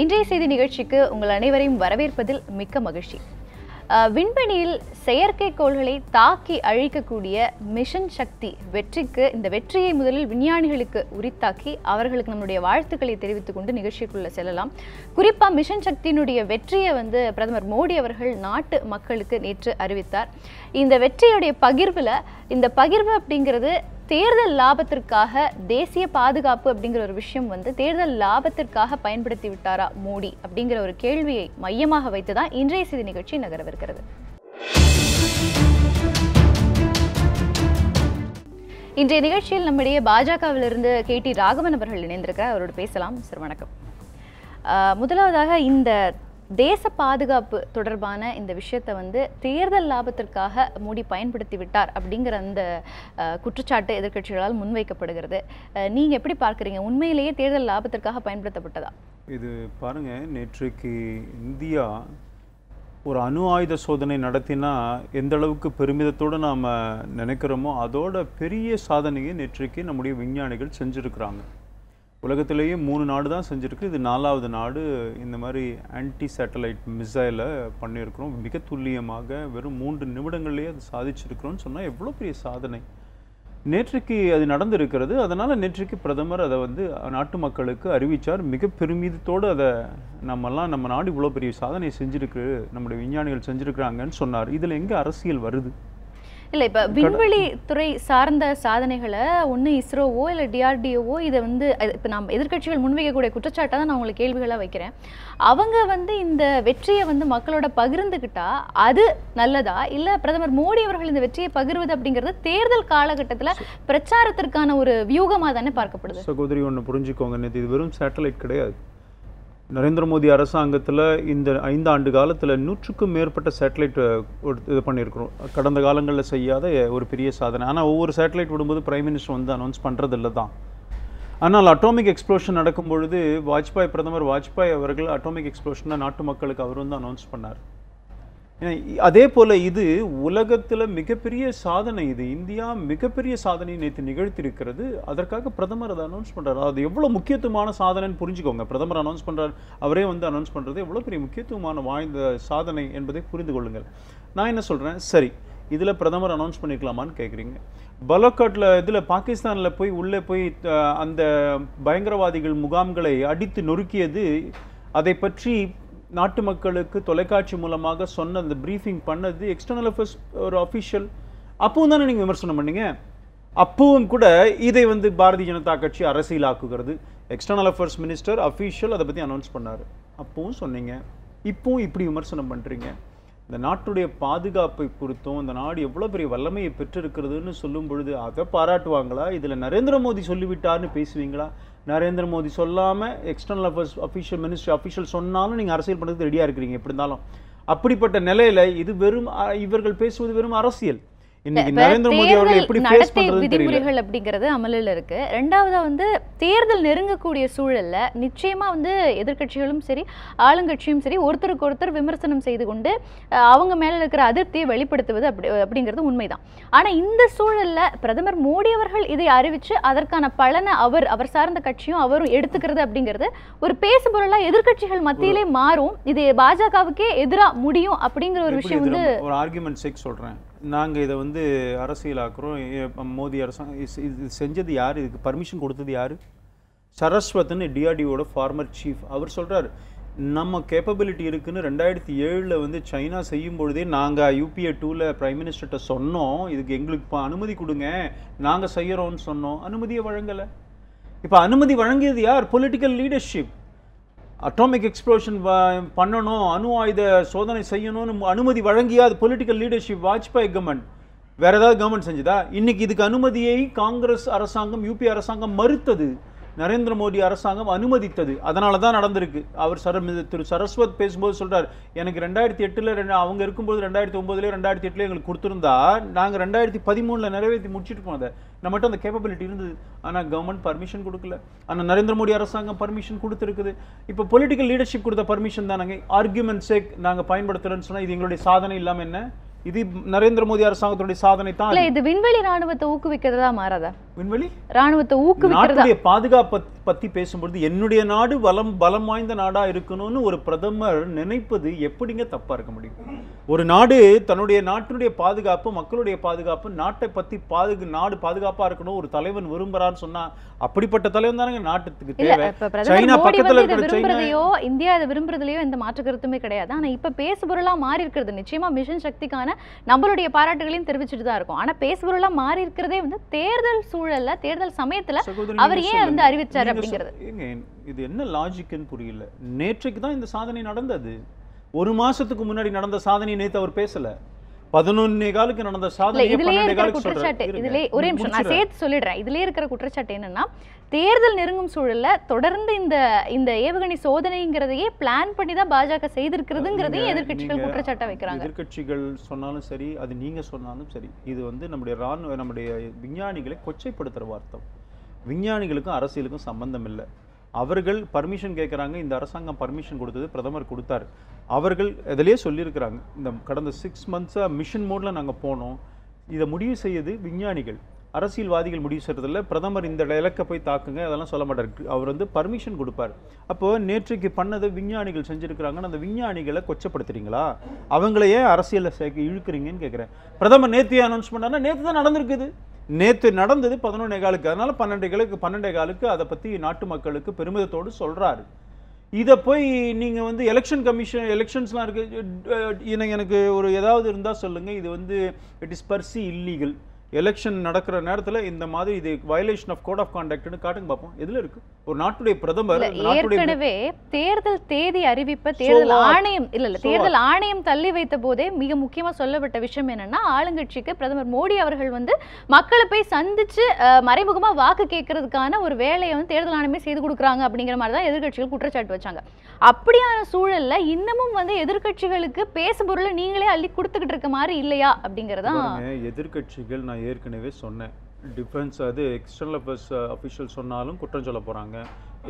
இன்றைய செய்தி நிகழ்ச்சிக்கு உங்கள் அனைவரையும் வரவேற்பதில் மிக்க மகிழ்ச்சி. விண்வெளியில் செயற்கைக்கோள்களை தாக்கி அழிக்கக்கூடிய மிஷன் சக்தி வெற்றிக்கு இந்த வெற்றியை முதலில் விஞ்ஞானிகளுக்கு உரித்தாக்கி அவர்களுக்கு நம்முடைய வாழ்த்துக்களை தெரிவித்துக் கொண்டு நிகழ்ச்சிக்குள்ளே செல்லலாம். குறிப்பாக மிஷன் சக்தியினுடைய வெற்றியை வந்து பிரதமர் மோடி அவர்கள் நாட்டு மக்களுக்கு நேற்று அறிவித்தார். இந்த வெற்றியுடைய பகிர்வில் இந்த பகிர்வு அப்படிங்கிறது தேர்தல் லாபத்திற்காக தேசிய பாதுகாப்பு அப்படிங்கிற ஒரு விஷயம் வந்து தேர்தல் லாபத்திற்காக பயன்படுத்தி விட்டாரா மோடி அப்படிங்கிற ஒரு கேள்வியை மையமாக வைத்து தான் இன்றைய செய்தி நிகழ்ச்சி நகரவிருக்கிறது. இன்றைய நிகழ்ச்சியில் நம்முடைய பாஜகவிலிருந்து கே டி ராகவன் அவர்கள் இணைந்திருக்கிறார். அவரோடு பேசலாம். சார் வணக்கம். முதலாவதாக இந்த தேச பாதுகாப்பு தொடர்பான இந்த விஷயத்தை வந்து தேர்தல் லாபத்திற்காக மோடி பயன்படுத்தி விட்டார் அப்படிங்கிற அந்த குற்றச்சாட்டு எதிர்க்கட்சிகளால் முன்வைக்கப்படுகிறது. நீங்கள் எப்படி பார்க்குறீங்க? உண்மையிலேயே தேர்தல் லாபத்திற்காக பயன்படுத்தப்பட்டதா? இது பாருங்கள் நேற்றைக்கு இந்தியா ஒரு அணு ஆயுத சோதனை நடத்தினா எந்த அளவுக்கு பெருமிதத்தோடு நாம் நினைக்கிறோமோ அதோட பெரிய சாதனையை நேற்றைக்கு நம்முடைய விஞ்ஞானிகள் செஞ்சுருக்கிறாங்க. உலகத்திலேயே மூணு நாடு தான் செஞ்சுருக்கு. இது நாலாவது நாடு. இந்த மாதிரி ஆன்டி சேட்டலைட் மிசைலை பண்ணியிருக்கிறோம். மிக துல்லியமாக வெறும் மூன்று நிமிடங்கள்லேயே அது சாதிச்சிருக்கிறோன்னு சொன்னால் எவ்வளோ பெரிய சாதனை. நேற்றைக்கு அது நடந்திருக்கிறது. அதனால் நேற்றைக்கு பிரதமர் அதை வந்து நாட்டு மக்களுக்கு அறிவித்தார் மிக பெருமிதத்தோடு அதை நம்மெல்லாம் நம்ம நாடு இவ்வளோ பெரிய சாதனை செஞ்சிருக்கு நம்முடைய விஞ்ஞானிகள் செஞ்சுருக்கிறாங்கன்னு சொன்னார். இதில் எங்கே அரசியல் வருது? இல்ல இப்ப விண்வெளி துறை சார்ந்த சாதனைகளை ஒண்ணு இஸ்ரோவோ இல்ல டிஆர்டிஓவோ இதை வந்து இப்ப நம்ம எதிர்க்கட்சிகள் முன்வைக்கக்கூடிய குற்றச்சாட்டை தான் நான் உங்களுக்கு கேள்விகளா வைக்கிறேன். அவங்க வந்து இந்த வெற்றியை வந்து மக்களோட பகிர்ந்துக்கிட்டா அது நல்லதா? இல்ல பிரதமர் மோடி அவர்கள் இந்த வெற்றியை பகிர்வது அப்படிங்கிறது தேர்தல் காலகட்டத்துல பிரச்சாரத்திற்கான ஒரு வியூகமா தானே பார்க்கப்படுது? சகோதரி ஒன்று புரிஞ்சுக்கோங்க. இது வெறும் சேட்டலைட் கிடையாது. நரேந்திர மோடி அரசாங்கத்தில் இந்த ஐந்து ஆண்டு காலத்தில் நூற்றுக்கும் மேற்பட்ட சேட்டலைட் இது பண்ணியிருக்கிறோம் கடந்த காலங்களில் செய்யாத ஒரு பெரிய சாதனை. ஆனால் ஒவ்வொரு சேட்டலைட் விடும்போது பிரைம் மினிஸ்டர் வந்து அனௌன்ஸ் பண்ணுறதில்ல தான். ஆனால் அட்டாமிக் எக்ஸ்ப்ளோஷன் நடக்கும் பொழுது வாஜ்பாய் பிரதமர் வாஜ்பாய் அவர்கள் அட்டாமிக் எக்ஸ்ப்ளோஷனை நாட்டு மக்களுக்கு அவர் வந்து அனௌன்ஸ் பண்ணார். அதே போல் இது உலகத்தில் மிகப்பெரிய சாதனை. இது இந்தியா மிகப்பெரிய சாதனை நேற்று நிகழ்த்தியிருக்கிறது. அதற்காக பிரதமர் அதை அனௌன்ஸ் பண்ணுறாரு அது எவ்வளோ முக்கியத்துவமான சாதனைன்னு புரிஞ்சுக்கோங்க. பிரதமர் அனௌன்ஸ் பண்ணுறாரு அவரே வந்து அனௌன்ஸ் பண்ணுறது எவ்வளோ பெரிய முக்கியத்துவமான வாய்ந்த சாதனை என்பதை புரிந்து கொள்ளுங்கள். நான் என்ன சொல்கிறேன் சரி இதில் பிரதமர் அனௌன்ஸ் பண்ணிக்கலாமான்னு கேட்குறீங்க பலோக்காட்டில் இதில் பாகிஸ்தானில் போய் உள்ளே போய் அந்த பயங்கரவாதிகள் முகாம்களை அடித்து நொறுக்கியது அதை பற்றி நாட்டு மக்களுக்கு தொலைக்காட்சி மூலமாக சொன்ன அந்த ப்ரீஃபிங் பண்ணது எக்ஸ்டர்னல் அஃபேர்ஸ் ஒரு அஃபிஷியல் அப்பவும் தானே நீங்கள் விமர்சனம் பண்ணீங்க? அப்பவும் கூட இதை வந்து பாரதிய ஜனதா கட்சி அரசியலாக்குகிறது. எக்ஸ்டர்னல் அஃபேர்ஸ் மினிஸ்டர் அஃபிஷியல் அதை பற்றி அனௌன்ஸ் பண்ணார். அப்பவும் சொன்னீங்க. இப்பவும் இப்படி விமர்சனம் பண்ணுறீங்க இந்த நாட்டுடைய பாதுகாப்பை குறித்தும் இந்த நாடு எவ்வளோ பெரிய வல்லமையை பெற்றிருக்கிறதுன்னு சொல்லும் பொழுது அதை பாராட்டுவாங்களா? இதில் நரேந்திர மோடி சொல்லிவிட்டார்னு பேசுவீங்களா? நரேந்திர மோடி சொல்லாமல் external affairs official ministry official சொன்னாலும் நீங்கள் அரசியல் பண்ணுறதுக்கு ரெடியாக இருக்கிறீங்க எப்படி இருந்தாலும் அப்படிப்பட்ட நிலையில் இது வெறும் இவர்கள் பேசுவது வெறும் அரசியல். இன்னைக்கு இப்ப நரேந்திர மோடி அவர்கள் தேர்தல் எப்படி ஃபேஸ் நடத்தை விதிமுறைகள் அப்படிங்கிறது அமலில் இருக்கு. ரெண்டாவதா வந்து தேர்தல் நெருங்கக்கூடிய சூழல்ல நிச்சயமா வந்து எதிர்க்கட்சிகளும் சரி ஆளுங்கட்சியும் சரி ஒருத்தருக்கு ஒருத்தர் விமர்சனம் செய்து கொண்டு அவங்க மேல இருக்கிற அதிருப்தியை வெளிப்படுத்துவது அப்படி அப்படிங்கிறது உண்மைதான். ஆனா இந்த சூழல்ல பிரதமர் மோடி அவர்கள் இதை அறிவிச்சு அதற்கான பலனை அவர் அவர் சார்ந்த கட்சியும் அவரும் எடுத்துக்கிறது அப்படிங்கிறது ஒரு பேசுபொருளா எதிர்க்கட்சிகள் மத்தியிலே மாறும். இது பாஜகவுக்கே எதிரா முடியும் அப்படிங்கிற ஒரு விஷயம் வந்து ஒரு ஆர்குமெண்ட் சொல்றேன். நாங்கள் இதை வந்து அரசியலாக்குறோம். எ- மோடி அரசாங்கம் இது- செஞ்சது யார்? இதுக்கு பர்மிஷன் கொடுத்தது யார்? சரஸ்வத்னு டிஆர்டிஓட ஃபார்மர் சீஃப் அவர் சொல்கிறார் நம்ம கேப்பபிலிட்டி இருக்குன்னு ரெண்டாயிரத்தி ஏழில் வந்து சைனா செய்யும் பொழுதே நாங்கள் யூபிஏ டூவில் ப்ரைம் மினிஸ்டர்கிட்ட சொன்னோம். இதுக்கு எங்களுக்கு இப்போ அனுமதி கொடுங்க. நாங்கள் செய்கிறோன்னு சொன்னோம். அனுமதியை வழங்கலை. இப்போ அனுமதி வழங்கியது யார்? பொலிட்டிக்கல் லீடர்ஷிப் அட்டாமிக் எக்ஸ்ப்ளோஷன் பண்ணணும் அணு ஆயுத சோதனை செய்யணும்னு அனுமதி வழங்கியா அது பொலிட்டிக்கல் லீடர்ஷிப் வாஜ்பாய் கவர்மெண்ட் வேறு ஏதாவது கவர்மெண்ட் செஞ்சதா? இன்னைக்கு இதுக்கு அனுமதியை காங்கிரஸ் அரசாங்கம் யூபி அரசாங்கம் மறுத்தது. நரேந்திர மோடி அரசாங்கம் அனுமதித்தது. அதனால தான் நடந்திருக்கு. அவர் சர திரு சரஸ்வத் பேசும்போது சொல்றார் எனக்கு ரெண்டாயிரத்தி எட்டுல ரெண்டு அவங்க இருக்கும்போது ரெண்டாயிரத்தி ஒன்பதுல ரெண்டாயிரத்தி எட்டுல எங்களுக்கு கொடுத்துருந்தா நாங்க ரெண்டாயிரத்தி பதிமூணுல நிறைவேற்றி முடிச்சிருப்போம் அதை. நம்மகிட்ட அந்த கேப்பபிலிட்டி இருந்தது. ஆனா கவர்மெண்ட் பர்மிஷன் கொடுக்கல. ஆனா நரேந்திர மோடி அரசாங்கம் பர்மிஷன் கொடுத்துருக்குது. இப்போ பொலிட்டிக்கல் லீடர்ஷிப் கொடுத்த பர்மிஷன் தானங்க. ஆர்குமெண்ட் சேக் நாங்க பயன்படுத்துறோம்னு சொன்னா இது எங்களுடைய சாதனை இல்லாம என்ன? இது நரேந்திர மோடி அரசாங்கத்துடைய சாதனை தான் இது விண்வெளி ராணுவத்தை ஊக்குவிக்கிறதா மாறாதா? விண்வெளி? ராணுவத்தை ஊக்குவிக்கிறதா? பாதுகாப்பை பத்தி பேசும்பொழுது என்னுடைய நாடு பலம் பலம் வாய்ந்த நாடா இருக்கணும்னு ஒரு பிரதமர் நினைப்பது எப்படிங்க தப்பா இருக்க முடியும்? ஒரு நாடு தன்னுடைய நாட்டினுடைய பாதுகாப்பு மக்களுடைய பாதுகாப்பு நாட்டை பத்தி பாதுகு நாடு பாதுகாப்பா இருக்கணும் ஒரு தலைவன் விரும்புறான்னு சொன்னா அப்படிப்பட்ட தலைவன் தானங்க நாட்டுக்கு தேவை. சைனா பக்கத்துல இருக்கிற இந்தியா இதை விரும்புறதுலயோ எந்த மாற்று கருத்துமே கிடையாது. ஆனா இப்ப பேசுபொருளா மாறி இருக்கிறது. நிச்சயமா மிஷன் சக்திக்கான நம்மளுடைய பாராட்டுகளையும் தெரிவிச்சுட்டு தான் இருக்கும். ஆனா பேசுபொருளா மாறி இருக்கிறதே வந்து தேர்தல் சூழல்ல தேர்தல் சமயத்துல அவர் ஏன் வந்து. அறிவிச்சாரு அப்படிங்கிறது? இது என்ன லாஜிக்னு புரியல. நேற்றைக்கு தான் இந்த சாதனை நடந்தது. ஒரு மாசத்துக்கு முன்னாடி நடந்த சாதனை நேத்து அவர் பேசல. பதினொன்னே காலுக்கு நடந்த சாதனை இதுலயே இருக்கிற குற்றச்சாட்டு. இதுலயே ஒரே நிமிஷம். நான். சேர்த்து சொல்லிடுறேன். இதுலயே இருக்கிற குற்றச்சாட்டு என்னன்னா தேர்தல் நெருங்கும் சூழல்ல தொடர்ந்து இந்த இந்த ஏவுகணை சோதனைங்கிறதையே பிளான் பண்ணி தான் பாஜக செய்திருக்கிறதுங்கிறதையும் நீங்க குற்றச்சாட்டா வைக்கிறாங்க. எதிர்க்கட்சிகள் சொன்னாலும் சரி அது நீங்க சொன்னாலும் சரி இது வந்து நம்முடைய ராணுவ நம்முடைய விஞ்ஞானிகளை கொச்சைப்படுத்துற வார்த்தை. விஞ்ஞானிகளுக்கும் அரசியலுக்கும் சம்பந்தம் இல்லை. அவர்கள் பர்மிஷன் கேட்குறாங்க இந்த அரசாங்கம் பர்மிஷன் கொடுத்தது பிரதமர் கொடுத்தார். அவர்கள் இதிலே சொல்லியிருக்கிறாங்க இந்த கடந்த சிக்ஸ் மந்த்ஸாக மிஷன் மோடில் நாங்கள் போனோம். இதை முடிவு செய்யுது விஞ்ஞானிகள். அரசியல்வாதிகள் முடிவு செய்கிறதில்ல பிரதமர் இந்த இலக்கை போய் தாக்குங்க அதெல்லாம் சொல்ல மாட்டார். அவர் வந்து பர்மிஷன் கொடுப்பார். அப்போ நேற்றைக்கு பண்ணதை விஞ்ஞானிகள் செஞ்சுருக்கிறாங்கன்னு அந்த விஞ்ஞானிகளை கொச்சப்படுத்துறீங்களா? அவங்களையே அரசியலில் சேர்க்க இழுக்கிறீங்கன்னு கேட்குறேன் பிரதமர் நேற்று அனௌன்ஸ் பண்ணார்னா நேற்று தான் நடந்திருக்குது. நேற்று நடந்தது பதினொன்னே காலுக்கு. அதனால பன்னெண்டு காலுக்கு பன்னெண்டே காலுக்கு அதை பற்றி நாட்டு மக்களுக்கு பெருமிதத்தோடு சொல்கிறாரு இதை போய் நீங்கள் வந்து எலெக்ஷன் கமிஷன் எலெக்ஷன்ஸ்லாம் இருக்கு. எனக்கு ஒரு ஏதாவது இருந்தால் சொல்லுங்கள் இது வந்து it is per se illegal election நடக்கிற நேரத்துல இந்த மாதிரி இது வயலேஷன் ஆஃப் கோட் ஆஃப் கான்டாக்ட்னு காட்டுங்க பார்ப்போம் எதுல இருக்கு? ஒரு நாட்டுடைய பிரதமர் ஏற்கனவே தேர்தல் தேதி அறிவிப்ப தேர்தல்? ஆணையம் இல்ல இல்ல தேர்தல் ஆணையம் தள்ளி வைத்த போதே மிக முக்கியமா சொல்லப்பட்ட விஷயம் என்னன்னா ஆளுங்கட்சிக்கு பிரதமர் மோடி அவர்கள் வந்து மக்களை போய் சந்திச்சு மறைமுகமா வாக்கு கேட்கறதுக்கான ஒரு வேலையை வந்து தேர்தல் ஆணையமே செய்து கொடுக்குறாங்க அப்படிங்கிற மாதிரி தான் எதிர்க்கட்சிகள் குற்றச்சாட்டு வச்சாங்க. அப்படியான சூழல்ல இன்னமும் வந்து எதிர்க்கட்சிகளுக்கு பேசு பொருளை நீங்களே அள்ளி கொடுத்துக்கிட்டு இருக்க மாதிரி இல்லையா அப்படிங்கறதான் பாருங்க, எதிர்க்கட்சிகள் நான் ஏற்கனவே சொன்னேன். டிஃபென்ஸ் அது எக்ஸ்டர்னல் அஃபேர்ஸ் அஃபிஷியல் சொன்னாலும் குற்றம் சொல்ல போறாங்க.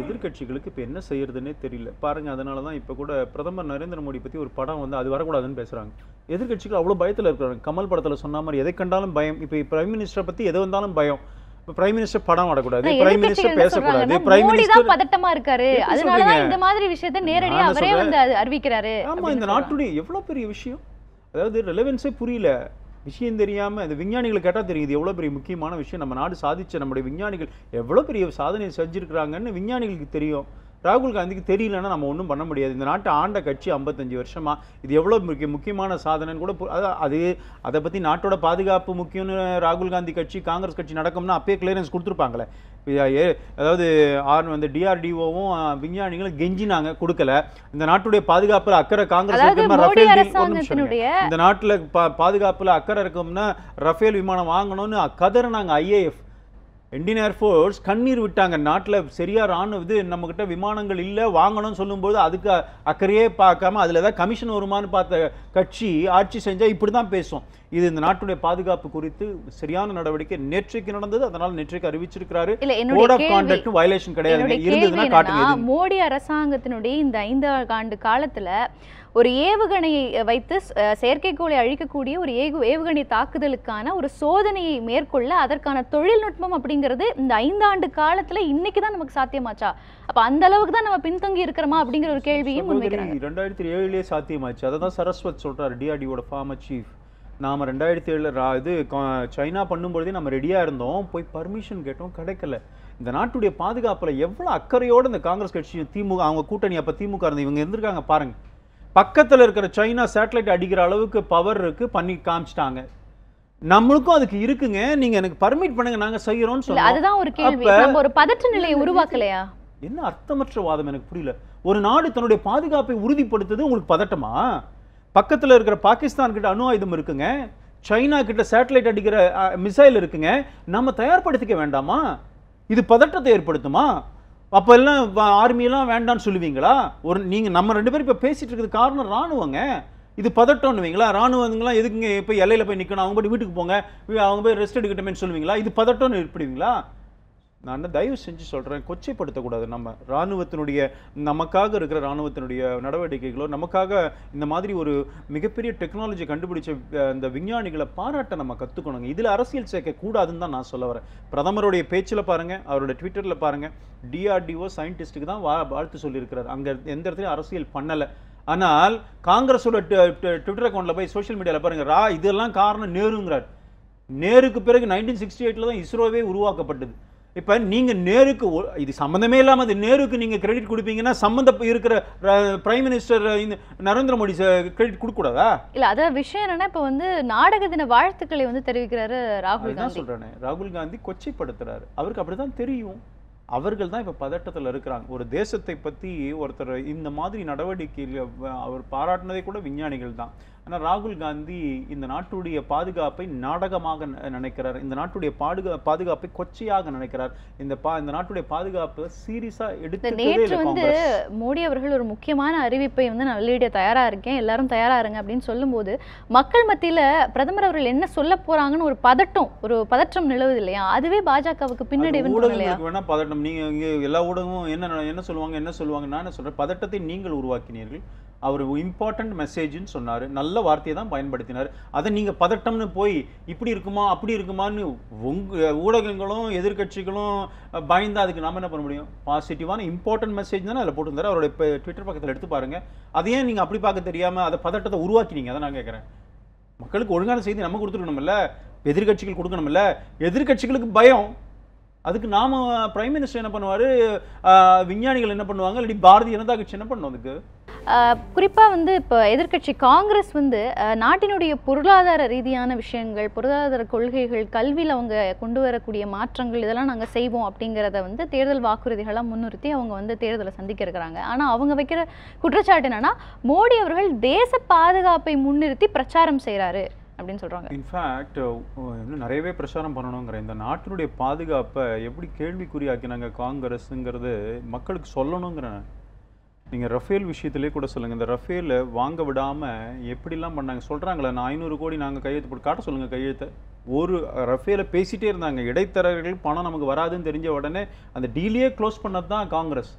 எதிர்க்கட்சிகளுக்கு இப்போ என்ன செய்யறதுன்னே தெரியல. பாருங்க அதனால தான் இப்போ கூட பிரதமர் நரேந்திர மோடி பத்தி ஒரு படம் வந்து அது வரக்கூடாதுன்னு பேசுறாங்க. எதிர்க்கட்சிகள் அவ்வளோ பயத்துல இருக்கிறாங்க. கமல் படத்துல சொன்ன மாதிரி எதை கண்டாலும் பயம். இப்போ பிரைம் மினிஸ்டரை பத்தி எது வந்தாலும் பயம். பிரைம் மினிஸ்டர் படம் வரக்கூடாது. பிரைம் மினிஸ்டர் பேசக்கூடாது. பிரைம் மினிஸ்டர் பதட்டமா இருக்காரு. சொல்றீங்க? இந்த மாதிரி விஷயத்தை நேரடியா அவரே. வந்து அறிவிக்கிறாரு. ஆமா இந்த. நாட்டுடைய எவ்வளவு பெரிய விஷயம்? அதாவது ரெலவென்ஸே புரியல. விஷயம் தெரியாமல் இந்த விஞ்ஞானிகளை கேட்டால் தெரியுது எவ்வளோ பெரிய முக்கியமான விஷயம். நம்ம நாடு சாதிச்ச நம்முடைய விஞ்ஞானிகள் எவ்வளோ பெரிய சாதனை செஞ்சுருக்கிறாங்கன்னு விஞ்ஞானிகளுக்கு தெரியும். ராகுல் காந்திக்கு தெரியலன்னா நம்ம ஒன்றும் பண்ண முடியாது. இந்த நாட்டை ஆண்ட கட்சி 55 வருஷமா இது எவ்வளவு முக்கிய முக்கியமான சாதனைன்னு கூட அது அதை பத்தி நாட்டோட பாதுகாப்பு முக்கியம்னு ராகுல் காந்தி கட்சி காங்கிரஸ் கட்சி நடக்கும்னா அப்பயே கிளியரன்ஸ் கொடுத்துருப்பாங்களே. அதாவது ஆர் வந்து டிஆர்டிஓவும் விஞ்ஞானிகளும் கெஞ்சினாங்க கொடுக்கல. இந்த நாட்டுடைய பாதுகாப்புல அக்கறை காங்கிரஸ் இந்த நாட்டுல பா- பாதுகாப்புல அக்கறை இருக்கும்னா ரஃபேல் விமானம் வாங்கணும்னு கதறினாங்க ஐஏஎஃப் இந்தியன் ஏர்ஃபோர்ஸ் கண்ணீர் விட்டாங்க. நாட்டுல சரியா ராணுவ இது நம்ம கிட்ட விமானங்கள் இல்ல வாங்கணும்னு சொல்லும்போது அதுக்கு அக்கறையே பார்க்காம அதுல ஏதாவது கமிஷன் வருமான்னு பார்த்த கட்சி ஆட்சி செஞ்சா இப்படி தான் பேசும். இது இந்த நாட்டுடைய பாதுகாப்பு குறித்து சரியான நடவடிக்கை நேற்றைக்கு நடந்தது. அதனால நேற்றைக்கு அறிவிச்சிருக்கிறாரு. கோட் ஆஃப் கான்டக்ட் வயலேஷன் கேள்வி இருந்ததுன்னா காட்டுங்க மோடி அரசாங்கத்தினுடைய இந்த ஐந்து ஆண்டு காலத்துல ஒரு ஏவுகணையை வைத்து செயற்கைக்கோளை அழிக்கக்கூடிய ஒரு ஏகு ஏவுகணை தாக்குதலுக்கான ஒரு சோதனையை மேற்கொள்ள அதற்கான தொழில்நுட்பம் அப்படிங்கிறது இந்த ஐந்தாண்டு காலத்துல இன்னைக்கு தான் நமக்கு சாத்தியமாச்சா? அப்ப அந்த அளவுக்கு தான் நம்ம பின்தங்கி இருக்கிறோமா அப்படிங்கிற ஒரு கேள்வியும் முன்வைக்கிறாங்க. ரெண்டாயிரத்தி ஏழுலயே சாத்தியமாச்சு. அதை தான் சரஸ்வத் சொல்றாரு டிஆர்டியோட ஃபார்மர் சீஃப் நாம ரெண்டாயிரத்தி ஏழுல இது சைனா பண்ணும்பொழுதே நம்ம ரெடியா இருந்தோம். போய் பர்மிஷன் கேட்டோம் கிடைக்கல. இந்த நாட்டுடைய பாதுகாப்புல எவ்வளவு அக்கறையோட இந்த காங்கிரஸ் கட்சி திமுக அவங்க கூட்டணி அப்ப திமுக இருந்த இவங்க இருந்திருக்காங்க பாருங்க. பக்கத்துல இருக்கிற சைனா சேட்டலைட் அடிக்கிற அளவுக்கு பவர் இருக்கு பண்ணி காமிச்சிட்டாங்க. நம்மளுக்கும் அதுக்கு இருக்குங்க. நீங்க எனக்கு பர்மிட் பண்ணுங்க நாங்க சொன்னோம். அதுதான் ஒரு கேள்வி. நம்ம ஒரு பதற்ற நிலையை உருவாக்கலையா? என்ன அர்த்தமற்ற வாதம் எனக்கு புரியல. ஒரு நாடு தன்னுடைய பாதுகாப்பை உறுதிப்படுத்துது உங்களுக்கு பதட்டமா? பக்கத்துல இருக்கிற பாகிஸ்தான் கிட்ட அணு ஆயுதம் இருக்குங்க. சைனா கிட்ட சேட்டலைட் அடிக்கிற மிசைல் இருக்குங்க. நம்ம தயார்படுத்திக்க வேண்டாமா? இது பதட்டத்தை ஏற்படுத்துமா? அப்போ எல்லாம் ஆர்மியெல்லாம் வேண்டான்னு வேண்டாம்னு சொல்லுவீங்களா? ஒரு நீங்கள் நம்ம ரெண்டு பேரும் இப்போ பேசிகிட்டு இருக்கிறது காரணம் ராணுவங்க இது பதட்டம்னுவீங்களா? ராணுவங்களாம் எதுக்குங்க இப்போ எல்லையில் போய் நிற்கணும் அவங்க போய் வீட்டுக்கு போங்க. அவங்க போய் ரெஸ்ட் எடுக்கட்டமேன்னு சொல்லுவீங்களா? இது பதட்டம்னு இருப்பிடுவீங்களா நான் தயவு செஞ்சு சொல்கிறேன் கொச்சைப்படுத்தக்கூடாது. நம்ம ராணுவத்தினுடைய நமக்காக இருக்கிற ராணுவத்தினுடைய நடவடிக்கைகளோ நமக்காக இந்த மாதிரி ஒரு மிகப்பெரிய டெக்னாலஜி கண்டுபிடிச்ச இந்த விஞ்ஞானிகளை பாராட்ட நம்ம கற்றுக்கணுங்க இதில் அரசியல் சேர்க்கக்கூடாதுன்னு தான் நான் சொல்ல வரேன். பிரதமருடைய பேச்சில் பாருங்கள் அவரோட ட்விட்டரில் பாருங்கள் டிஆர்டிஓ சயின்டிஸ்ட்டுக்கு தான் வா வாழ்த்து சொல்லியிருக்கிறார். அங்கே எந்த இடத்துலையும் அரசியல் பண்ணலை. ஆனால் காங்கிரஸோட ட்விட்டர் அக்கௌண்ட்ல போய் சோஷியல் மீடியாவில் பாருங்க ரா இதெல்லாம் காரணம் நேருங்கிறார். நேருக்கு பிறகு நைன்டீன் சிக்ஸ்டி எயிட்டில் தான் இஸ்ரோவே உருவாக்கப்பட்டது. இப்போ நீங்க நேருக்கு இது சம்மந்தமே இல்லாம அது நேருக்கு நீங்க கிரெடிட் கொடுப்பீங்கன்னா சம்மந்த இருக்கிற பிரைம் மினிஸ்டர் இந்த நரேந்திர மோடி கிரெடிட் கொடுக்கூடாதா இல்ல அத விஷயம் என்னன்னா இப்ப வந்து நாடக தின வாழ்த்துக்களை வந்து தெரிவிக்கிறாரு ராகுல் காந்தி. சொல்றேனே. ராகுல் காந்தி கொச்சைப்படுத்துறாரு. அவருக்கு அப்படிதான் தெரியும். அவர்கள் தான் இப்ப பதட்டத்துல இருக்கிறாங்க. ஒரு தேசத்தை பத்தி ஒருத்தர் இந்த மாதிரி நடவடிக்கையில் அவர் பாராட்டினதே கூட விஞ்ஞானிகள் தான். ஆனா ராகுல் காந்தி இந்த நாட்டுடைய பாதுகாப்பை நாடகமாக நினைக்கிறார். இந்த நாட்டுடைய பாதுகா பாதுகாப்பை கொச்சையாக நினைக்கிறார். இந்த பா இந்த நாட்டுடைய பாதுகாப்பை சீரியஸா இந்த எடுத்துக்கவே நேற்று வந்து மோடி அவர்கள் ஒரு முக்கியமான அறிவிப்பை வந்து நான் வெளியிட தயாரா இருக்கேன். எல்லாரும் தயாரா இருங்க அப்படின்னு சொல்லும்போது மக்கள் மத்தியில பிரதமர் அவர்கள் என்ன சொல்ல போறாங்கன்னு ஒரு பதட்டம் ஒரு பதற்றம் நிலவுது இல்லையா? அதுவே பாஜகவுக்கு ஊடகங்களுக்கு வேணா பதட்டம். நீங்க இங்க எல்லா ஊடகமும் என்ன என்ன சொல்லுவாங்க என்ன சொல்லுவாங்க? நான் என்ன சொல்றேன்? பதட்டத்தை நீங்கள் உருவாக்கினீர்கள். அவர் இம்பார்ட்டன்ட் மெசேஜ்னு சொன்னார். நல்ல வார்த்தையை தான் பயன்படுத்தினார். அதை நீங்கள் பதட்டம்னு போய் இப்படி இருக்குமா அப்படி இருக்குமான்னு உங்க ஊடகங்களும் எதிர்க்கட்சிகளும் பயந்து அதுக்கு நாம் என்ன பண்ண முடியும்? பாசிட்டிவான இம்பார்ட்டன்ட் மெசேஜ் தானே அதில் போட்டிருந்தாரு. அவருடைய இப்போ ட்விட்டர் பக்கத்தில் எடுத்து பாருங்கள் அதை ஏன் அப்படி பார்க்க தெரியாமல் அதை பதட்டத்தை உருவாக்கினீங்க. அதை நான் கேட்குறேன். மக்களுக்கு ஒழுங்கான செய்தி நம்ம கொடுத்துருக்கணும்ல. எதிர்க்கட்சிகள் கொடுக்கணும்ல. எதிர்கட்சிகளுக்கு பயம். அதுக்கு நாம uh, பிரைம் மினிஸ்டர் என்ன பண்ணுவாரு? Uh, விஞ்ஞானிகள் என்ன பண்ணுவாங்க? இல்லாட்டி பாரதிய ஜனதா கட்சி என்ன பண்ணும் அதுக்கு? குறிப்பாக வந்து இப்போ எதிர்க்கட்சி காங்கிரஸ் வந்து நாட்டினுடைய பொருளாதார ரீதியான விஷயங்கள் பொருளாதார கொள்கைகள் கல்வியில் அவங்க கொண்டு வரக்கூடிய மாற்றங்கள் இதெல்லாம் நாங்கள் செய்வோம் அப்படிங்கிறத வந்து தேர்தல் வாக்குறுதிகளாக முன்னிறுத்தி அவங்க வந்து தேர்தலை சந்திக்க இருக்கிறாங்க. ஆனால் அவங்க வைக்கிற குற்றச்சாட்டு என்னென்னா மோடி அவர்கள் தேச பாதுகாப்பை முன்னிறுத்தி பிரச்சாரம் செய்கிறாரு அப்படின்னு சொல்கிறாங்க இன்ஃபேக்ட் இன்னும் நிறையவே பிரச்சாரம் பண்ணணுங்கிற இந்த நாட்டினுடைய பாதுகாப்பை எப்படி கேள்விக்குறியாக்கினாங்க காங்கிரஸுங்கிறது மக்களுக்கு சொல்லணுங்கிறேன் நீங்கள் ரஃபேல் விஷயத்திலே கூட சொல்லுங்கள் இந்த ரஃபேல வாங்க விடாமல் எப்படிலாம் பண்ணாங்க? சொல்கிறாங்களே நான் ஐநூறு கோடி நாங்கள் கையெழுத்து போட்டு காட்ட சொல்லுங்கள் கையெழுத்தை. ஒரு ரஃபேல பேசிட்டே இருந்தாங்க. இடைத்தரகர்கள் பணம் நமக்கு வராதுன்னு தெரிஞ்ச உடனே அந்த டீலையே க்ளோஸ் பண்ணது தான் காங்கிரஸ்.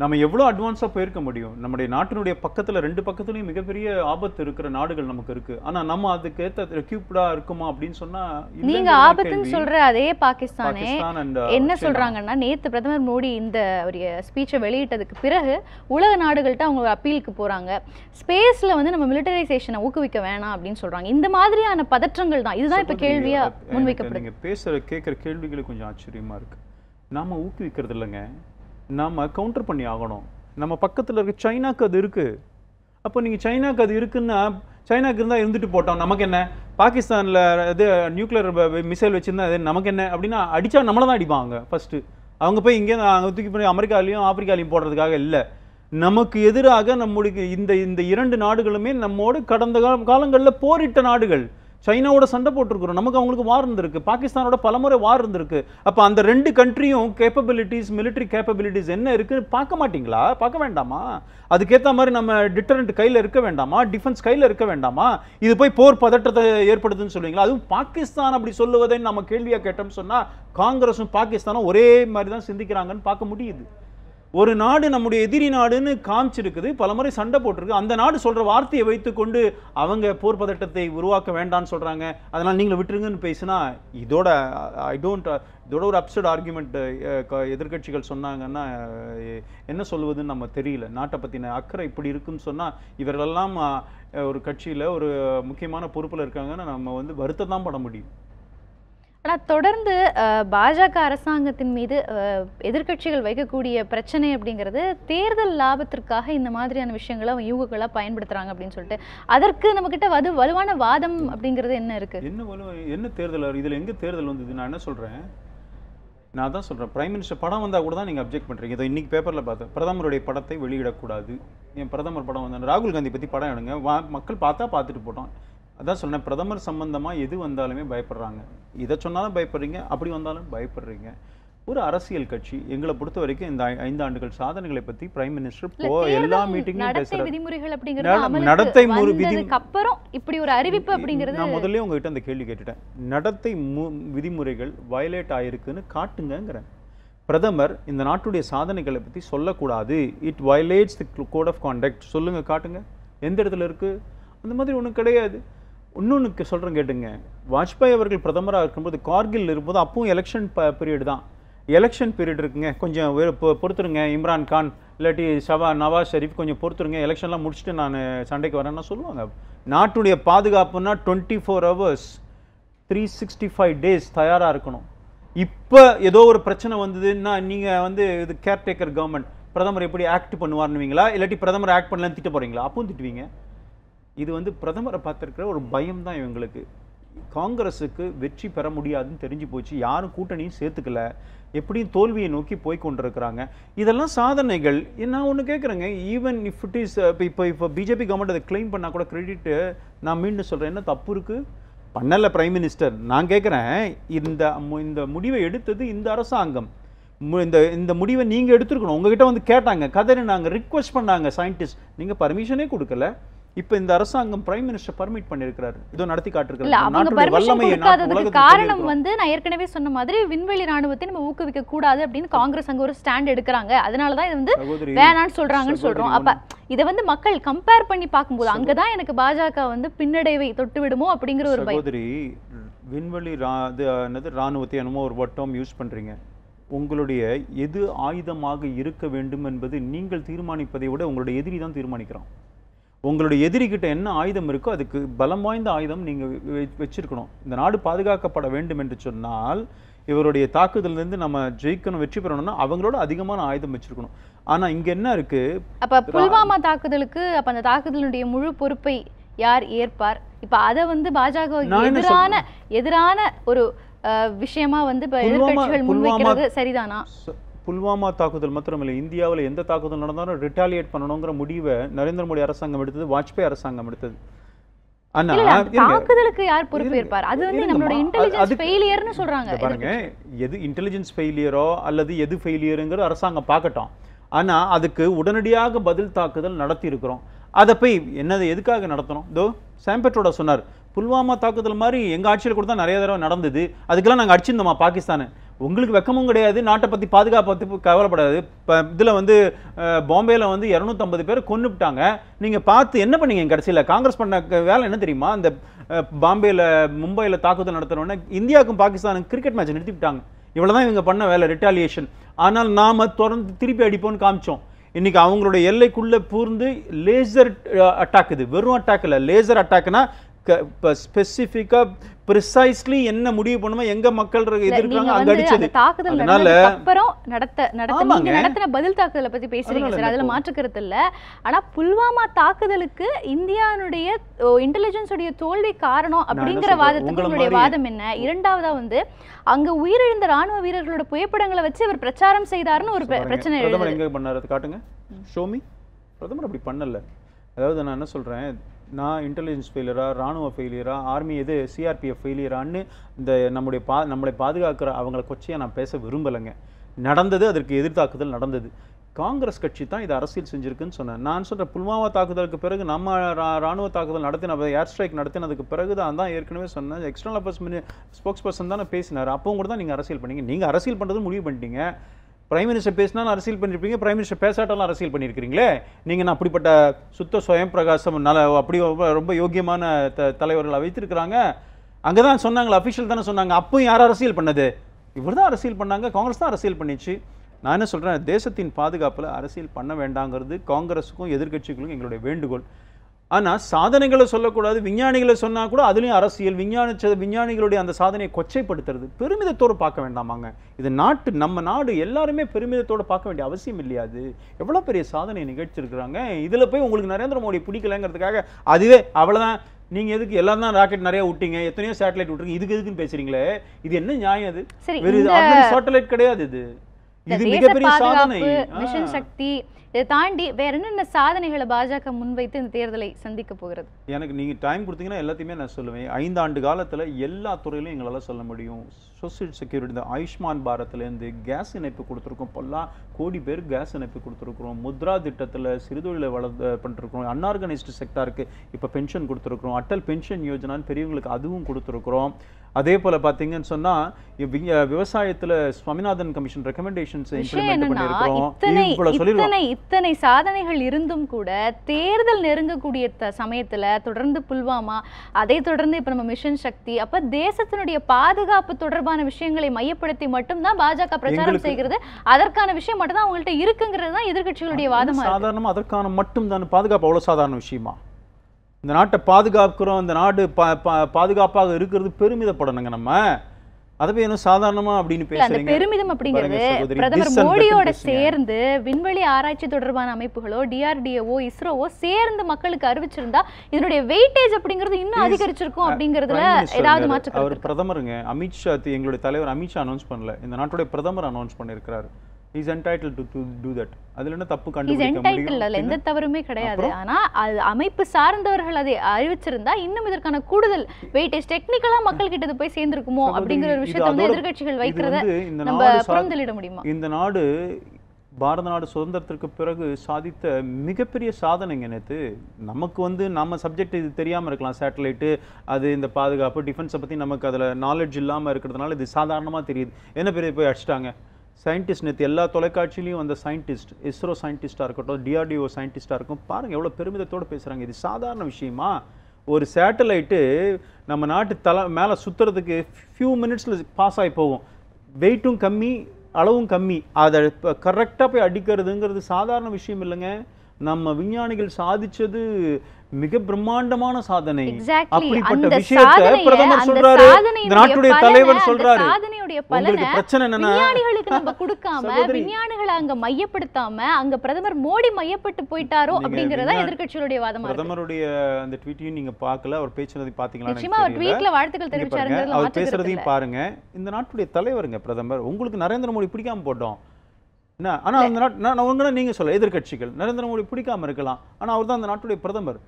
நம்ம எவ்வளோ அட்வான்ஸாக போயிருக்க முடியும்? நம்முடைய நாட்டினுடைய பக்கத்துல ரெண்டு பக்கத்துலயும் மிகப்பெரிய ஆபத்து இருக்கிற நாடுகள் நமக்கு இருக்கு. ஆனா நம்ம அதுக்கு ரெக்யூப்டா இருக்குமா அப்படின்னு சொன்னா நீங்க ஆபத்துன்னு. சொல்ற அதே பாகிஸ்தானே என்ன. சொல்றாங்கன்னா நேத்து பிரதமர் மோடி இந்த ஒரு ஸ்பீச்சை வெளியிட்டதுக்கு பிறகு உலக நாடுகள்கிட்ட அவங்க அப்பீலுக்கு போறாங்க. ஸ்பேஸ்ல வந்து நம்ம மிலிட்டரைசேஷனை ஊக்குவிக்க வேணாம் அப்படின்னு சொல்றாங்க. இந்த மாதிரியான பதற்றங்கள் தான். இதுதான் இப்ப கேள்வியா முன்வைக்கப்படுது நீங்க பேசுற கேட்குற கேள்விகள் கொஞ்சம் ஆச்சரியமா இருக்கு. நாம ஊக்குவிக்கிறது இல்லைங்க. நாம் கவுண்டர் பண்ணி ஆகணும். நம்ம பக்கத்தில் இருக்க சைனாக்கு அது இருக்குது அப்போ நீங்கள் சைனாக்கு அது இருக்குன்னா சைனாக்கு இருந்தால் இருந்துட்டு போட்டோம் நமக்கு என்ன? பாகிஸ்தானில் இது நியூக்ளியர் மிசைல் வச்சுருந்தா அது நமக்கு என்ன? அப்படின்னா அடித்தா நம்மளை தான் அடிப்பாங்க ஃபஸ்ட்டு அவங்க போய் இங்கே அங்கே தூக்கி போய் அமெரிக்காலையும் ஆப்பிரிக்காலையும் போடுறதுக்காக இல்லை. நமக்கு எதிராக நம்முடைய இந்த இந்த இரண்டு நாடுகளுமே நம்மோடு கடந்த கால காலங்களில் போரிட்ட நாடுகள். சைனாவோட சண்டை போட்டிருக்கிறோம். நமக்கு அவங்களுக்கு வார் இருந்திருக்கு. பாகிஸ்தானோட பலமுறை வார் இருந்திருக்கு. அப்போ அந்த ரெண்டு கண்ட்ரியும் கேப்பபிலிட்டிஸ் மிலிட்ரி கேப்பபிலிட்டிஸ் என்ன இருக்குன்னு பார்க்க மாட்டீங்களா? பார்க்க வேண்டாமா? அதுக்கேற்ற மாதிரி நம்ம டிட்டரண்ட் கையில் இருக்க வேண்டாமா? டிஃபென்ஸ் கையில் இருக்க வேண்டாமா? இது போய் போர் பதற்றத்தை ஏற்படுதுன்னு சொல்லுவீங்களா? அதுவும் பாகிஸ்தான் அப்படி சொல்லுவதை நம்ம கேள்வியாக கேட்டோம்னு சொன்னால் காங்கிரஸும் பாகிஸ்தானும் ஒரே மாதிரி தான் சிந்திக்கிறாங்கன்னு பார்க்க முடியுது. ஒரு நாடு நம்முடைய எதிரி நாடுன்னு காமிச்சிருக்குது பலமுறை சண்டை போட்டிருக்கு. அந்த நாடு சொல்கிற வார்த்தையை வைத்துக்கொண்டு அவங்க போர் பதட்டத்தை உருவாக்க வேண்டாம்னு சொல்கிறாங்க அதனால் நீங்களை விட்டுருங்கன்னு பேசினா இதோட ஐ டோன்ட் இதோட ஒரு அப்சர்ட் ஆர்குமெண்ட் எதிர்க்கட்சிகள் சொன்னாங்கன்னா என்ன சொல்லுவதுன்னு நம்ம தெரியல. நாட்டை பற்றின அக்கறை இப்படி இருக்குன்னு சொன்னால் இவர்களெல்லாம் ஒரு கட்சியில் ஒரு முக்கியமான பொறுப்பில் இருக்காங்கன்னு நம்ம வந்து வருத்தம் தான் பட முடியும். ஆனால் தொடர்ந்து பாஜக அரசாங்கத்தின் மீது எதிர்கட்சிகள் எதிர்க்கட்சிகள் வைக்கக்கூடிய பிரச்சனை அப்படிங்கிறது தேர்தல் லாபத்திற்காக இந்த மாதிரியான விஷயங்களை அவங்க யூகங்களாக பயன்படுத்துகிறாங்க அப்படின்னு சொல்லிட்டு. அதற்கு நம்மக்கிட்ட வது வலுவான வாதம் அப்படிங்கிறது என்ன இருக்குது என்ன வலு என்ன தேர்தல் வரும்? எங்கே தேர்தல் வந்தது? நான் என்ன சொல்கிறேன் நான் தான் சொல்கிறேன் பிரைம் மினிஸ்டர் படம் வந்தால் கூட தான் நீங்கள் அப்ஜெக்ட் பண்ணுறீங்க இதை இன்றைக்கி பேப்பரில் பார்த்தேன். பிரதமருடைய படத்தை வெளியிடக்கூடாது. என் பிரதமர் படம் வந்தா ராகுல் காந்தி பற்றி படம் எடுங்க. வா மக்கள் பார்த்தா பார்த்துட்டு போட்டோம். அதான் சொன்னேன் பிரதமர் சம்பந்தமா எது வந்தாலுமே பயப்படுறாங்க. இதை சொன்னாலும் பயப்படுறீங்க அப்படி வந்தாலும் பயப்படுறீங்க. ஒரு அரசியல் கட்சி எங்களை பொறுத்த வரைக்கும் இந்த ஐந்து ஆண்டுகள் சாதனைகளை பத்தி பிரைம் மினிஸ்டர் போ எல்லா மீட்டிங்லையும் பேசுறாரு. நடத்தை விதி- அப்புறம் இப்படி ஒரு அறிவிப்பு அப்படிங்கிறது நான் முதல்ல உங்ககிட்ட அந்த கேள்வி கேட்டுட்டேன். நடத்தை விதிமுறைகள் வயலேட் ஆயிருக்குன்னு காட்டுங்கங்கிறேன். பிரதமர் இந்த நாட்டுடைய சாதனைகளை பத்தி சொல்லக்கூடாது. It violates the code of contact சொல்லுங்க காட்டுங்க. எந்த இடத்துல இருக்கு? அந்த மாதிரி ஒண்ணும் கிடையாது. இன்னொன்று சொல்கிறேன் கேட்டுங்க. வாஜ்பாய் அவர்கள் பிரதமராக இருக்கும்போது கார்கில் இருக்கும்போது அப்பவும் எலெக்ஷன் பீரியட் தான். எலெக்ஷன் பீரியட் இருக்குங்க. கொஞ்சம் பொறுத்துருங்க. இம்ரான் கான் இல்லாட்டி ஷவா நவாஸ் ஷெரீஃப் கொஞ்சம் பொறுத்துருங்க. எலெக்ஷன்லாம் முடிச்சுட்டு நான் சண்டைக்கு வரேன்னா சொல்லுவாங்க. நாட்டுடைய பாதுகாப்புன்னா twenty four hours three sixty five days தயாராக இருக்கணும். இப்போ ஏதோ ஒரு பிரச்சனை வந்ததுன்னா நீங்கள் வந்து இது கேர்டேக்கர் கவர்மெண்ட் பிரதமர் எப்படி ஆக்ட் பண்ணுவார்னுவீங்களா இல்லாட்டி பிரதமர் ஆக்ட் பண்ணலன்னு திட்ட போகிறீங்களா அப்பவும் திட்டுவீங்க. இது வந்து பிரதமரை பார்த்துருக்குற ஒரு பயம் தான் இவங்களுக்கு. காங்கிரஸுக்கு வெற்றி பெற முடியாதுன்னு தெரிஞ்சு போச்சு. யாரும் கூட்டணியும் சேர்த்துக்கல. எப்படியும் தோல்வியை நோக்கி போய் கொண்டிருக்கிறாங்க. இதெல்லாம் சாதனைகள். நான் ஒன்று கேட்குறேங்க ஈவன் இஃப் இட் இஸ் இப்போ இப்போ இப்போ பிஜேபி கவர்மெண்ட் அதை கிளைம் பண்ணால் கூட கிரெடிட்டு நான் மீண்டும் சொல்கிறேன் என்ன தப்பு இருக்குது பண்ணலை பிரைம் மினிஸ்டர் நான் கேட்குறேன் இந்த மு- இந்த முடிவை எடுத்தது இந்த அரசாங்கம். இந்த இந்த முடிவை நீங்கள் எடுத்துருக்கணும். உங்ககிட்ட வந்து கேட்டாங்க. கதறி நாங்கள் ரிக்வெஸ்ட் பண்ணாங்க சயின்டிஸ்ட் நீங்கள் பர்மிஷனே கொடுக்கல. இப்போ இந்த அரசாங்கம் பிரைம் மினிஸ்டர் பர்மிட் பண்ணியிருக்கிறாரு. இதோ நடத்தி காட்டிருக்காரு காரணம். வந்து நான் ஏற்கனவே சொன்ன மாதிரி விண்வெளி ராணுவத்தை நம்ம ஊக்குவிக்க கூடாது அப்படின்னு காங்கிரஸ் அங்க ஒரு ஸ்டாண்ட் எடுக்கிறாங்க. அதனாலதான் இது வந்து வேணான்னு சொல்றாங்கன்னு சொல்றோம். அப்ப இதை வந்து மக்கள் கம்பேர் பண்ணி பார்க்கும்போது அங்கதான் எனக்கு பாஜக வந்து பின்னடைவை தொட்டு விடுமோ அப்படிங்கிற ஒரு சகோதரி விண்வெளி என்னது ராணுவத்தை என்னமோ ஒரு வட்டம் யூஸ் பண்றீங்க. உங்களுடைய எது ஆயுதமாக இருக்க வேண்டும் என்பது நீங்கள் தீர்மானிப்பதை விட உங்களுடைய எதிரி தான் தீர்மானிக்கிறான் உங்களுடைய எதிரிகிட்ட என்ன ஆயுதம் இருக்கோ அதுக்கு பலம் வாய்ந்த ஆயுதம் நீங்க வெ- வச்சிருக்கணும். இந்த நாடு பாதுகாக்கப்பட வேண்டும் என்று சொன்னால் இவருடைய தாக்குதலிருந்து நம்ம ஜெயிக்கணும் வெற்றி பெறணும்னா அவங்களோட அதிகமான ஆயுதம் வச்சிருக்கணும். ஆனா இங்க என்ன இருக்கு? அப்ப புல்வாமா தாக்குதலுக்கு அப்ப அந்த தாக்குதலுடைய முழு பொறுப்பை யார் ஏற்பார்? இப்ப அத வந்து பாஜக எதிரான எதிரான ஒரு விஷயமா வந்து இப்ப புல்வாமா- முன்வைக்கிறது சரிதானா? புல்வாமா தாக்குதல் மாத்திரமில்லை. இந்தியாவில் எந்த தாக்குதல் நடந்தாலும் ரிட்டாலியேட் பண்ணணுங்கிற முடிவை நரேந்திர மோடி அரசாங்கம் எடுத்தது வாஜ்பாய் அரசாங்கம் எடுத்தது. தாக்குதலுக்கு யார் அது வந்து. நம்மளோட இன்டெலிஜென்ஸ் ஃபெயிலியர்னு சொல்றாங்க. பாருங்க. எது இன்டெலிஜென்ஸ் ஃபெயிலியரோ அல்லது எது ஃபெயிலியருங்கிற அரசாங்கம் பார்க்கட்டும். ஆனா அதுக்கு உடனடியாக பதில் தாக்குதல் நடத்தி இருக்கிறோம் அதை போய் என்னது எதுக்காக நடத்தணும்? சாம்பெட்டோட சொன்னார். புல்வாமா தாக்குதல் மாதிரி எங்க ஆட்சியில் கூட தான் நிறைய தடவை நடந்தது. அதுக்கெல்லாம் நாங்க அடிச்சிருந்தோமா பாகிஸ்தானை? உங்களுக்கு வெக்கமும் கிடையாது நாட்டை பற்றி பாதுகாப்பை பற்றி கவலைப்படாது. இப்போ இதில் வந்து பாம்பேயில் வந்து இரநூத்தம்பது பேர் கொண்டுட்டாங்க நீங்கள் பார்த்து என்ன பண்ணீங்க கடைசியில்? காங்கிரஸ் பண்ண வேலை என்ன தெரியுமா? அந்த பாம்பேயில் மும்பையில் தாக்குதல் நடத்துறோன்னே இந்தியாவுக்கும் பாகிஸ்தானுக்கும் கிரிக்கெட் மேட்ச் நிறுத்திவிட்டாங்க. இவ்வளோ தான் இவங்க பண்ண வேலை ரிட்டாலியேஷன் ஆனால் நாம் தொடர்ந்து திருப்பி அடிப்போம்னு காமிச்சோம். இன்றைக்கி அவங்களுடைய எல்லைக்குள்ளே பூர்ந்து லேசர் அட்டாக் இது. வெறும் அட்டாக் இல்லை லேசர் அட்டாக்னா ஸ்பெசிஃபிக்கா ப்ரிசைஸ்லி என்ன முடிவு பண்ணுமோ எங்க மக்கள் நீங்க அங்க அடிச்சது. தாக்குதல் அதனால அப்புறம் நடத்த நடத்த நீங்க. நடத்தின பதில் தாக்குதலை பத்தி பேசுறீங்க சார். அதுல இப்போ. மாற்று கருத்து இல்ல. ஆனா புல்வாமா தாக்குதலுக்கு இந்தியானுடைய இன்டெலிஜென்ஸ் உடைய தோல்வி காரணம் அப்படிங்கிற வாதத்துக்கு உங்களை உங்களுடைய வாதம் என்ன? இரண்டாவதா வந்து அங்க உயிரிழந்த ராணுவ வீரர்களோட புகைப்படங்களை வச்சு அவர் பிரச்சாரம் செய்தாருன்னு ஒரு பிரச்சனை பிரதமர் எங்க பண்ணாரு? காட்டுங்க. ஷோமி பிரதமர் அப்படி பண்ணல. அதாவது நான் என்ன சொல்றேன்? நான் இன்டெலிஜென்ஸ் ஃபெயிலியரா ராணுவ ஃபெயிலியரா ஆர்மி எது சிஆர்பிஎஃப் ஃபெயிலியரான்னு இந்த நம்முடைய பா நம்மளை பாதுகாக்கிற அவங்கள கொச்சையை நான் பேச விரும்பலைங்க. நடந்தது அதற்கு எதிர்த்தாக்குதல் நடந்தது. காங்கிரஸ் கட்சி தான் இது அரசியல் செஞ்சுருக்குன்னு சொன்னேன். நான் சொல்கிறேன் புல்வாமா தாக்குதலுக்கு பிறகு நம்ம ரா- ராணுவ தாக்குதல் நடத்தின ஏர் ஸ்ட்ரைக் நடத்தினதுக்கு பிறகு தான் தான் ஏற்கனவே சொன்னேன். External affairs mini spokesperson தானே பேசினார். அப்பவும் கூட தான் நீங்கள் அரசியல் பண்ணீங்க. நீங்கள் அரசியல் பண்ணுறது முடிவு பண்ணிட்டீங்க. பிரைம் மினிஸ்டர் பேசினாலும் அரசியல் பண்ணியிருப்பீங்க பிரைம் மினிஸ்டர் பேசாட்டாலும் அரசியல் பண்ணியிருக்கிறீங்களே நீங்கள் நான் அப்படிப்பட்ட சுத்த சுயம் பிரகாசம் நல்ல அப்படி ரொம்ப- யோக்கியமான த தலைவர்களை வைத்திருக்கிறாங்க? அங்கே தான் சொன்னாங்களே அஃபிஷியல் தானே சொன்னாங்க. அப்பவும் யார் அரசியல் பண்ணது? இவர் தான் அரசியல் பண்ணாங்க காங்கிரஸ் தான் அரசியல் பண்ணிச்சு. நான் என்ன சொல்கிறேன் தேசத்தின் பாதுகாப்பில் அரசியல் பண்ண வேண்டாங்கிறது காங்கிரஸுக்கும் எதிர்க்கட்சிகளுக்கும் எங்களுடைய வேண்டுகோள். ஆனா சாதனைகளை சொல்லக்கூடாது விஞ்ஞானிகளை சொன்னா கூட அதுலயும் அரசியல் விஞ்ஞான விஞ்ஞானிகளுடைய அந்த சாதனையை கொச்சைப்படுத்துறது. பெருமிதத்தோடு பார்க்க வேண்டாமாங்க. இது நாட்டு நம்ம நாடு எல்லாருமே பெருமிதத்தோட பார்க்க வேண்டிய அவசியம் இல்லையா அது? எவ்வளவு பெரிய சாதனை நிகழ்ச்சிருக்கிறாங்க இதுல போய் உங்களுக்கு நரேந்திர மோடி பிடிக்கலங்கிறதுக்காக அதுவே அவ்வளவுதான். நீங்க எதுக்கு எல்லாம் தான் ராக்கெட் நிறைய விட்டீங்க எத்தனையோ சேட்டலைட் விட்டுருங்க இதுக்கு எதுக்குன்னு பேசுறீங்களே? இது என்ன நியாயம் அது? சரி வேறு இந்த சேட்டலைட் கிடையாது இது. இது மிகப்பெரிய சாதனை. மிஷன். சக்தி இதை தாண்டி வேற என்னென்ன சாதனைகளை பாஜக முன்வைத்து இந்த தேர்தலை சந்திக்க போகிறது? எனக்கு நீங்க டைம் கொடுத்தீங்கன்னா எல்லாத்தையுமே நான் சொல்லுவேன். ஐந்து ஆண்டு காலத்துல எல்லா துறையிலும் எங்களால சொல்ல முடியும். சோசியல் செக்யூரிட்டி இந்த ஆயுஷ்மான் பாரத்லேருந்து கேஸ் இணைப்பு கொடுத்துருக்கோம். பல்லாம் கோடி பேர் கேஸ் இணைப்பு கொடுத்துருக்குறோம். முத்ரா திட்டத்தில் சிறுதொழிலை வள பண்ணிருக்கிறோம் அன்ஆர்கனைஸ்டு செக்டாருக்கு இப்போ பென்ஷன் கொடுத்துருக்குறோம். அட்டல் பென்ஷன் யோஜனான்னு பெரியவங்களுக்கு அதுவும் கொடுத்துருக்குறோம். அதே போல பார்த்தீங்கன்னு சொன்னா விவசாயத்துல சுவாமிநாதன் கமிஷன் ரெக்கமெண்டேஷன்ஸ் இம்ப்ளிமெண்ட் என்னன்னா பண்ணியிருக்கிறோம் இத்தனை சாதனைகள் இருந்தும் கூட தேர்தல் நெருங்கக்கூடிய சமயத்துல தொடர்ந்து புல்வாமா அதை தொடர்ந்து இப்ப நம்ம மிஷன் சக்தி அப்ப தேசத்தினுடைய பாதுகாப்பு தொடர்பான விஷயங்களை மையப்படுத்தி மட்டும்தான் பாஜக பிரச்சாரம் செய்கிறது. அதற்கான விஷயம் மட்டும் தான் அவங்கள்ட்ட இருக்குங்கிறது தான் எதிர்க்கட்சிகளுடைய வாதமா சாதாரணமா அதற்கான மட்டும் தான் பாதுகாப்பு அவ்வளவு சாதாரண விஷயமா? இந்த நாட்டை பாதுகாக்கிறோம் இந்த நாடு பா- பா- பாதுகாப்பாக இருக்கிறது பெருமிதப்படணுங்க நம்ம அதை போய் என்ன சாதாரணமா அப்படின்னு பேசுறீங்க பெருமிதம் அப்படிங்கிறது பிரதமர் மோடியோட. சேர்ந்து விண்வெளி ஆராய்ச்சி தொடர்பான அமைப்புகளோ டிஆர்டிஓ இஸ்ரோவோ சேர்ந்து மக்களுக்கு அறிவிச்சிருந்தா இதனுடைய வெயிட்டேஜ் அப்படிங்கிறது இன்னும் அதிகரிச்சிருக்கும் அப்படிங்கிறதுல ஏதாவது இருக்காரு. மாற்று அவர் பிரதமருங்க அமித்ஷா எங்களுடைய தலைவர் அமித்ஷா அனௌன்ஸ் பண்ணல இந்த நாட்டுடைய பிரதமர் அனௌன்ஸ் பண்ணியிருக்கிறாரு is entitled to to do that அதுல என்ன தப்பு கண்டுபிடிக்க என்டைட்டில் முடியும் அதுல எந்த தவறுமே கிடையாது. அப்புறம்? ஆனா அது அமைப்பு சார்ந்தவர்கள் அதை அறிவிச்சிருந்தா இன்னும் இதற்கான கூடுதல் வெயிட்டேஜ் டெக்னிக்கலா மக்கள் கிட்ட போய் சேர்ந்திருக்குமோ அப்படிங்கிற ஒரு விஷயத்தை வந்து இது வைக்கிறத நம்ம புறந்தள்ளிட முடியுமா? இந்த நாடு பாரத நாடு சுதந்திரத்திற்கு பிறகு சாதித்த மிகப்பெரிய சாதனைங்க நேத்து? நமக்கு வந்து நம்ம சப்ஜெக்ட் இது தெரியாம இருக்கலாம் சேட்டலைட்டு அது இந்த பாதுகாப்பு டிஃபென்ஸை பத்தி நமக்கு அதுல நாலேஜ் இல்லாம இருக்கிறதுனால இது சாதாரணமா தெரியுது. என்ன பெரிய போய் அடிச்சிட்டாங்க? சயின்டிஸ்ட் நேற்று எல்லா தொலைக்காட்சியிலையும் அந்த சயின்டிஸ்ட் இஸ்ரோ சயின்டிஸ்ட்டாக இருக்கட்டும் டிஆர்டிஓ சயின்டிஸ்ட்டாக இருக்கும் பாருங்கள் எவ்வளோ பெருமிதத்தோடு பேசுகிறாங்க இது சாதாரண விஷயமா? ஒரு சேட்டலைட்டு நம்ம நாட்டு தலை மேலே சுற்றுறதுக்கு ஃபியூ மினிட்ஸில் பாஸ் ஆகி போகும். வெயிட்டும் கம்மி அளவும் கம்மி. அதை இப்போ கரெக்டாக போய் அடிக்கிறதுங்கிறது சாதாரண விஷயம் இல்லைங்க. நம்ம விஞ்ஞானிகள் சாதித்தது மிக பிரம்மாண்டமான சாதனை. அப்படிப்பட்ட விஷயத்தை பிரதமர் சொல்றாரு. இந்த நாட்டுடைய தலைவர் சொல்றாரு. சாதனையுடைய பலனை பிரச்சனை என்னன்னா விஞ்ஞானிகளுக்கு நம்ம கொடுக்காம. விஞ்ஞானிகளை அங்க மையப்படுத்தாம அங்க பிரதமர் மோடி மையப்பட்டு போயிட்டாரோ அப்படிங்கறதா எதிர்க்கட்சிகளுடைய வாதமா பிரதமருடைய அந்த ட்வீட்டையும் நீங்க பார்க்கல. அவர் பேசுனதை பாத்தீங்களா நிச்சயமா அவர் ட்வீட்ல வாழ்த்துக்கள் தெரிவிச்சாருங்கிறதுல அவர் பேசுறதையும். பாருங்க. இந்த நாட்டுடைய தலைவருங்க பிரதமர். உங்களுக்கு நரேந்திர மோடி பிடிக்காம போட்டோம். என்ன? ஆனா அந்த நாட்டு நான் உங்களை நீங்க சொல்ல எதிர்க்கட்சிகள். நரேந்திர மோடி பிடிக்காம இருக்கலாம். ஆனா அவர் தான் அந்த நாட்டுடைய பிரதமர்.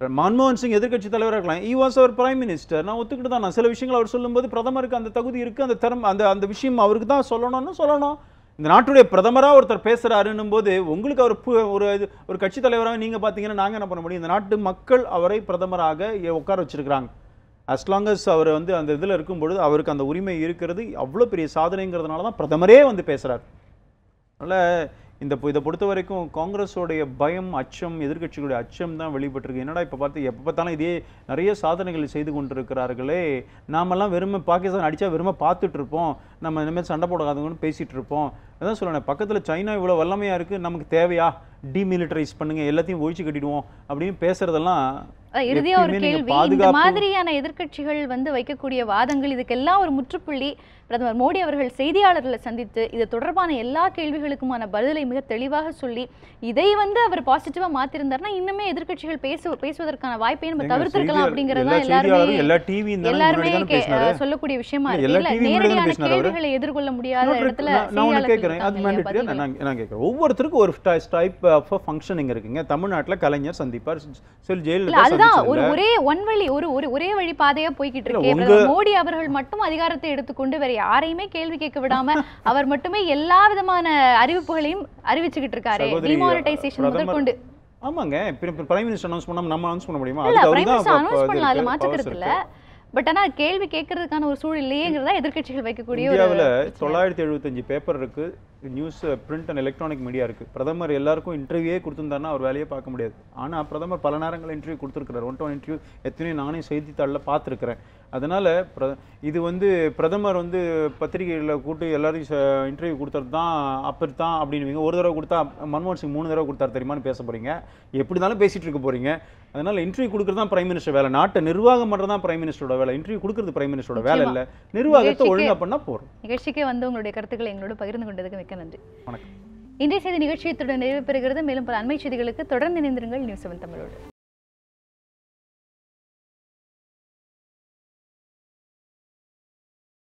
மன்மோகன் சிங் எதிர்கட்சி தலைவராக இருக்கலாம். ஈ வாஸ் அவர் பிரைம் மினிஸ்டர் நான் ஒத்துக்கிட்டு தான் நான் சில விஷயங்கள் அவர் சொல்லும்போது பிரதமருக்கு அந்த தகுதி இருக்கு அந்த திறமை அந்த அந்த விஷயம் அவருக்கு தான் சொல்லணும்னு சொல்லணும். இந்த நாட்டுடைய பிரதமராக ஒருத்தர் பேசுகிறாருன்னும் போது உங்களுக்கு அவர் பு- ஒரு இது- ஒரு கட்சி தலைவராக நீங்கள் பார்த்தீங்கன்னா நாங்கள் என்ன பண்ண முடியும்? இந்த நாட்டு மக்கள் அவரை பிரதமராக உட்கார வச்சிருக்கிறாங்க. அஸ்லாங்கஸ் அவர் வந்து அந்த இதில் இருக்கும் பொழுது அவருக்கு அந்த உரிமை இருக்கிறது அவ்வளோ பெரிய சாதனைங்கிறதுனால தான் பிரதமரே வந்து பேசுகிறார் அதனால் இந்த இதை பொறுத்த வரைக்கும் காங்கிரஸோடைய பயம் அச்சம் எதிர்க்கட்சிகளுடைய அச்சம் தான் வெளிப்பட்டிருக்கு. என்னடா இப்போ பார்த்து எப்போ பார்த்தாலும் இதே நிறைய சாதனைகள் செய்து கொண்டிருக்கிறார்களே. நாமெல்லாம் வெறுமை பாகிஸ்தான் அடித்தா வெறுமை பார்த்துட்டு இருப்போம். நம்ம இனிமேல் சண்டை போடாதவங்கன்னு பேசிகிட்டு இருப்போம். அதான் சொல்லுவேன் பக்கத்தில் சைனா இவ்வளோ வல்லமையா இருக்கு நமக்கு தேவையா? டீமிலிட்டரைஸ் பண்ணுங்க எல்லாத்தையும் ஒழிச்சு கட்டிடுவோம் அப்படின்னு பேசுறதெல்லாம் இறுதியா ஒரு கேள்வி இந்த மாதிரியான எதிர்க்கட்சிகள் வந்து வைக்கக்கூடிய வாதங்கள் இதுக்கெல்லாம் ஒரு முற்றுப்புள்ளி பிரதமர் மோடி அவர்கள் செய்தியாளர்களை சந்தித்து இது தொடர்பான எல்லா கேள்விகளுக்குமான பதிலை மிக தெளிவாக சொல்லி இதை வந்து அவர் பாசிட்டிவா மாத்திருந்தாருன்னா இன்னுமே எதிர்க்கட்சிகள் பேசு பேசுவதற்கான வாய்ப்பை நம்ம தவிர்த்திருக்கலாம் அப்படிங்கறது எல்லாருமே எல்லாருமே சொல்லக்கூடிய விஷயமா இருக்கு. நேரடியான. கேள்விகளை எதிர்கொள்ள முடியாத இடத்துல கேட்குறேன் அது மேண்டேட்டரியா. நான் நான் கேட்குறேன் ஒவ்வொருத்தருக்கும் ஒரு டைப் ஆஃப் ஃபங்க்ஷனிங் இருக்குங்க. தமிழ்நாட்டுல கலைஞர் சந்திப்பார். செல் இல்ல ஜெயலலிதா அதுதான் ஒரு. ஒரே ஒன் வழி ஒரு ஒரு ஒரே வழி பாதையா போய்கிட்டு இருக்கே. மோடி அவர்கள் மட்டும் அதிகாரத்தை எடுத்துக்கொண்டு வேற யாரையுமே கேள்வி கேட்க விடாம அவர் மட்டுமே எல்லா விதமான அறிவிப்புகளையும் அறிவிச்சுக்கிட்டு இருக்காரு. டிமானிட்டைசேஷன் முதற்கொண்டு. ஆமாங்க. பிரைம் மினிஸ்டர் அனௌன்ஸ் பண்ணாம நம்ம அனௌன்ஸ் பண்ண முடியுமா? அவருக்கு மினிஸ்டர் தான் மாற்றுக்கிறது இல்ல. பட் ஆனா கேள்வி கேட்கறதுக்கான ஒரு சூழல் இல்லையேங்கிறதா எதிர்க்கட்சிகள் வைக்கக்கூடிய ஒரு இந்தியாவுல. தொள்ளாயிரத்தி எழுபத்தஞ்சு பேப்பர் இருக்கு news print and electronic media இருக்கு. பிரதமர் எல்லாருக்கும் இன்டர்வியூவே கொடுத்திருந்தாருன்னா அவர் வேலையே பார்க்க முடியாது. ஆனா பிரதமர் பல நேரங்கள் இன்டர்வியூ கொடுத்துருக்காரு ஒன் டு இன்டர்வியூ எத்தனையோ நானே செய்தித்தாளில் பார்த்துருக்கிறேன். அதனால பிர- இது வந்து பிரதமர் வந்து பத்திரிகைகளில் கூட்டு எல்லாரையும் இன்டர்வியூ கொடுத்தது தான் அப்படி தான் அப்படின்னு ஒரு தடவை கொடுத்தா மன்மோகன் சிங் மூணு தடவை கொடுத்தாரு தெரியுமான்னு பேச போறீங்க. எப்படி இருந்தாலும் பேசிட்டு இருக்க போறீங்க. அதனால இன்டர்வியூ கொடுக்கறது தான் பிரைம் மினிஸ்டர் வேலை. நாட்டை நிர்வாகம் பண்றது தான் பிரைம் மினிஸ்டரோட வேலை. இன்டர்வியூ கொடுக்கறது பிரைம் மினிஸ்டரோட வேலை. இல்ல. நிர்வாகத்தை நிகழ்ச்சிக்கு- ஒழுங்கா பண்ணா போறோம். நிகழ்ச்சிக்கே வந்து உங்களுடைய கருத்துக்களை எங்களோட பகிர்ந்து கொண்டதுக்கு மிக்க நன்றி. வணக்கம். இன்றைய செய்தி நிகழ்ச்சியத்துடன் நிறைவு பெறுகிறது. மேலும் பல அண்மை செய்திகளுக்கு தொடர்ந்து இணைந்திருங்கள். நியூஸ் செவன் தமிழோடு.